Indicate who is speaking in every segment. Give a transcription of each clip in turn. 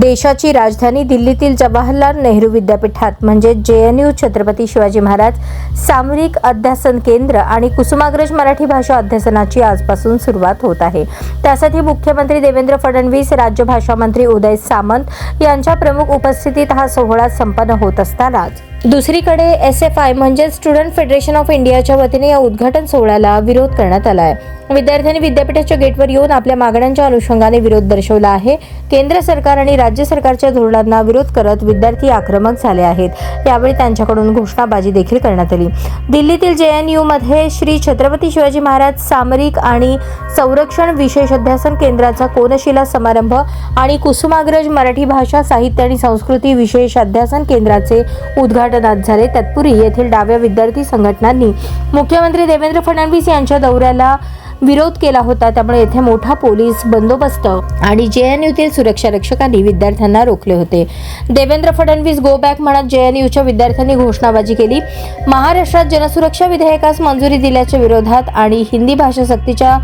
Speaker 1: देशाची राजधानी दिल्लीतील जवाहरलाल नेहरू विद्यापीठात म्हणजे J N U Chhatrapati Shivaji Maharaj सामरिक अध्यासन केंद्र आणि कुसुमाग्रज मराठी भाषा अध्यासनाची आजपासून सुरुवात होत आहे. त्यासाठी मुख्यमंत्री देवेंद्र फडणवीस राज्य भाषा मंत्री उदय सामंत यांच्या प्रमुख उपस्थितीत हा सोहळा संपन्न होत असतानाच. दुसरीकडे एस एफ आय म्हणजे स्टुडंट फेडरेशन ऑफ इंडियाच्या वतीने या उद्घाटन सोहळ्याला विरोध करण्यात आला आहे. विद्यार्थ्यांनी विद्यापीठाच्या गेटवर येऊन आपल्या मागण्यांच्या अनुषंगाने विरोध दर्शवला आहे. केंद्र सरकार आणि राज्य सरकारच्या धोरणांना विरोध करत विद्यार्थी आक्रमक झाले आहेत. यावेळी त्यांच्याकडून घोषणाबाजी देखील करण्यात आली. दिल्लीतील जे एन यूमध्ये श्री छत्रपती शिवाजी महाराज सामरिक आणि संरक्षण विशेष अध्यासन केंद्राचा कोनशिला समारंभ आणि कुसुमाग्रज मराठी भाषा साहित्य आणि संस्कृती विशेष अध्यासन केंद्राचे उद्घाटन आज झाले. तत्पूर्वी येथील डाव्या विद्यार्थी संघटनांनी मुख्यमंत्री देवेंद्र फडणवीस यांच्या दौऱ्याला विरोध केला होता त्यामुळे येथे मोठा पोलीस बंदोबस्त. आणि जे एन यूतील सुरक्षा रक्षकांनी विद्यार्थ्यांना रोखले होते. देवेंद्र फडणवीस गो बॅक म्हणत जे एन यूच्या विद्यार्थ्यांनी घोषणाबाजी केली. महाराष्ट्रात जनसुरक्षा विधेयकास मंजुरी दिल्याच्या विरोधात आणि हिंदी भाषा सक्तीच्या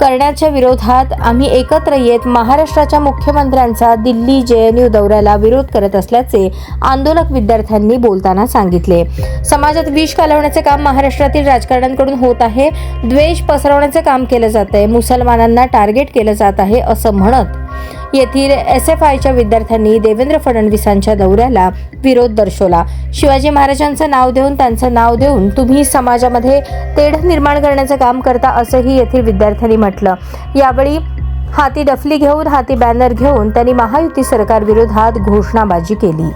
Speaker 1: करण्याच्या विरोधात आम्ही एकत्र येत महाराष्ट्राच्या मुख्यमंत्र्यांचा दिल्ली जे एन यू दौऱ्याला विरोध करत असल्याचे आंदोलक विद्यार्थ्यांनी बोलताना सांगितले. समाजात विष कालवण्याचे काम महाराष्ट्रातील राजकारण्यांकडून होत आहे. द्वेष पसरवण्याचे काम केलं जात आहे मुसलमानांना टार्गेट केलं जात आहे असं म्हणत येथील एस एफ आयच्या विद्यार्थ्यांनी देवेंद्र फडणवीसांच्या दौऱ्याला विरोध दर्शवला. शिवाजी महाराजांचं नाव देऊन त्यांचं नाव देऊन तुम्ही समाजामध्ये तेढ निर्माण करण्याचं काम करता असंही येथील विद्यार्थ्यांनी म्हटलं. यावेळी हाती डफली घेऊन हाती बॅनर घेऊन त्यांनी महायुती सरकार विरोधात घोषणाबाजी केली.